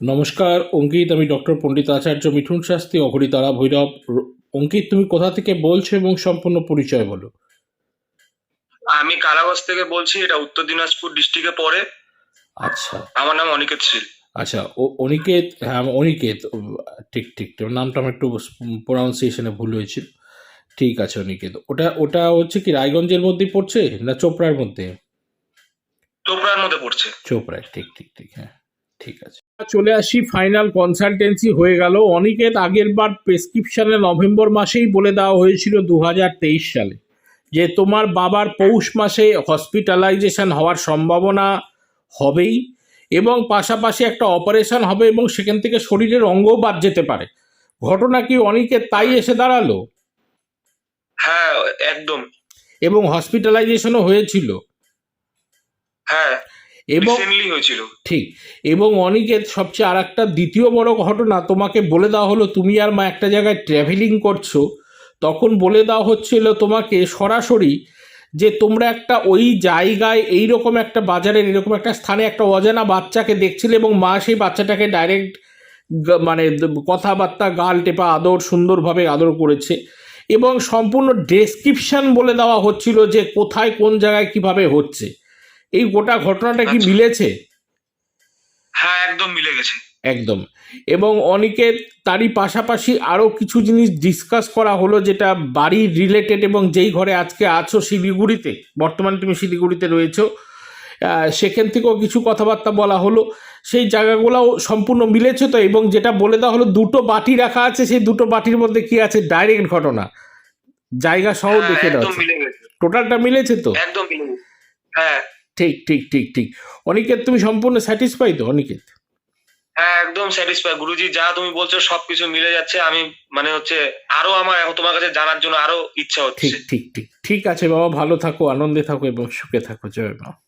নমস্কার অঙ্কিত আমি ডক্টর পণ্ডিত আচার্য মিঠুন শাস্ত্রী অঘরিতারা ভৈরব। অঙ্কিত তুমি কোথা থেকে বলছো এবং সম্পূর্ণ পরিচয় বলো। আমি কারাগজ থেকে বলছি এটা উত্তর দিনাজপুর ডিস্ট্রিক্টে পড়ে। আচ্ছা। আমার নাম অনিকেত শীল। আচ্ছা ও অনিকেত হ্যাঁ অনিকেত ঠিক ঠিক নামটা আমার একটু প্রনাউন্সিয়েশনে ভুল হয়েছিল। ঠিক আছে অনিকেত ওটা ওটা হচ্ছে কি রায়গঞ্জের মধ্যেই পড়ছে না চোপড়ার মধ্যে? চোপড়ার মধ্যে পড়ছে। চোপড়ায় ঠিক ঠিক ঠিক হ্যাঁ। ঠিক আছে। চলে আসি ফাইনাল কনসালটেন্সি হয়ে গেল। অনিকেত আগের বার প্রেসক্রিপশনে নভেম্বর মাসেই বলে দেওয়া হয়েছিল দু হাজার তেইশ সালে যে তোমার বাবার পৌষ মাসে হসপিটালাইজেশন হওয়ার সম্ভাবনা হবেই এবং পাশাপাশি একটা অপারেশন হবে এবং সেখান থেকে শরীরের অঙ্গও বাদ যেতে পারে। ঘটনা কি অনিকেত তাই এসে দাঁড়াল? হ্যাঁ একদম। এবং হসপিটালাইজেশনও হয়েছিল? হ্যাঁ। এবং হয়েছিল। ঠিক এবং অনিকেত সবচেয়ে আর একটা দ্বিতীয় বড় ঘটনা তোমাকে বলে দেওয়া হলো তুমি আর মা একটা জায়গায় ট্র্যাভেলিং করছ তখন বলে দেওয়া হচ্ছিল তোমাকে সরাসরি যে তোমরা একটা ওই জায়গায় এই রকম একটা বাজারের এরকম একটা স্থানে একটা অজানা বাচ্চাকে দেখছিলে এবং মা সেই বাচ্চাটাকে ডাইরেক্ট মানে কথাবার্তা গাল টেপা আদর সুন্দরভাবে আদর করেছে এবং সম্পূর্ণ ডেসক্রিপশন বলে দেওয়া হচ্ছিল যে কোথায় কোন জায়গায় কীভাবে হচ্ছে। এই গোটা ঘটনাটা কি আচ্ছা। মিলেছে? হ্যাঁ একদম মিলে গেছে। একদম। এবং অনেকের তারই পাশাপাশি আরও কিছু জিনিস ডিসকাস করা হলো যেটা বাড়ির রিলেটেড এবং যেই ঘরে আজকে আছো শিলিগুড়িতে বর্তমানে তুমি শিলিগুড়িতে রয়েছো সেখান থেকেও কিছু কথাবার্তা বলা হলো। সেই জায়গাগুলোও সম্পূর্ণ মিলেছে তো এবং যেটা বলে দেওয়া হলো দুটো বাটি রাখা আছে সেই দুটো বাটির মধ্যে কি আছে ডাইরেক্ট ঘটনা? জায়গা সহ হ্যাঁ, দেখে দেওয়া টোটালটা মিলেছে তো? একদম হ্যাঁ। ঠিক ঠিক ঠিক ঠিক। অনিকেত তুমি সম্পূর্ণ স্যাটিসফাই তো অনিকেত? হ্যাঁ একদম স্যাটিসফাই গুরুজি যা তুমি বলছো সবকিছু মিলে যাচ্ছে। আমি মানে হচ্ছে আরও আমার এখন তোমার কাছে জানার জন্য আরও ইচ্ছা ঠিক হচ্ছে। ঠিক ঠিক। ঠিক আছে বাবা ভালো থাকো আনন্দে থাকো এবং সুখে থাকো। জয় মা।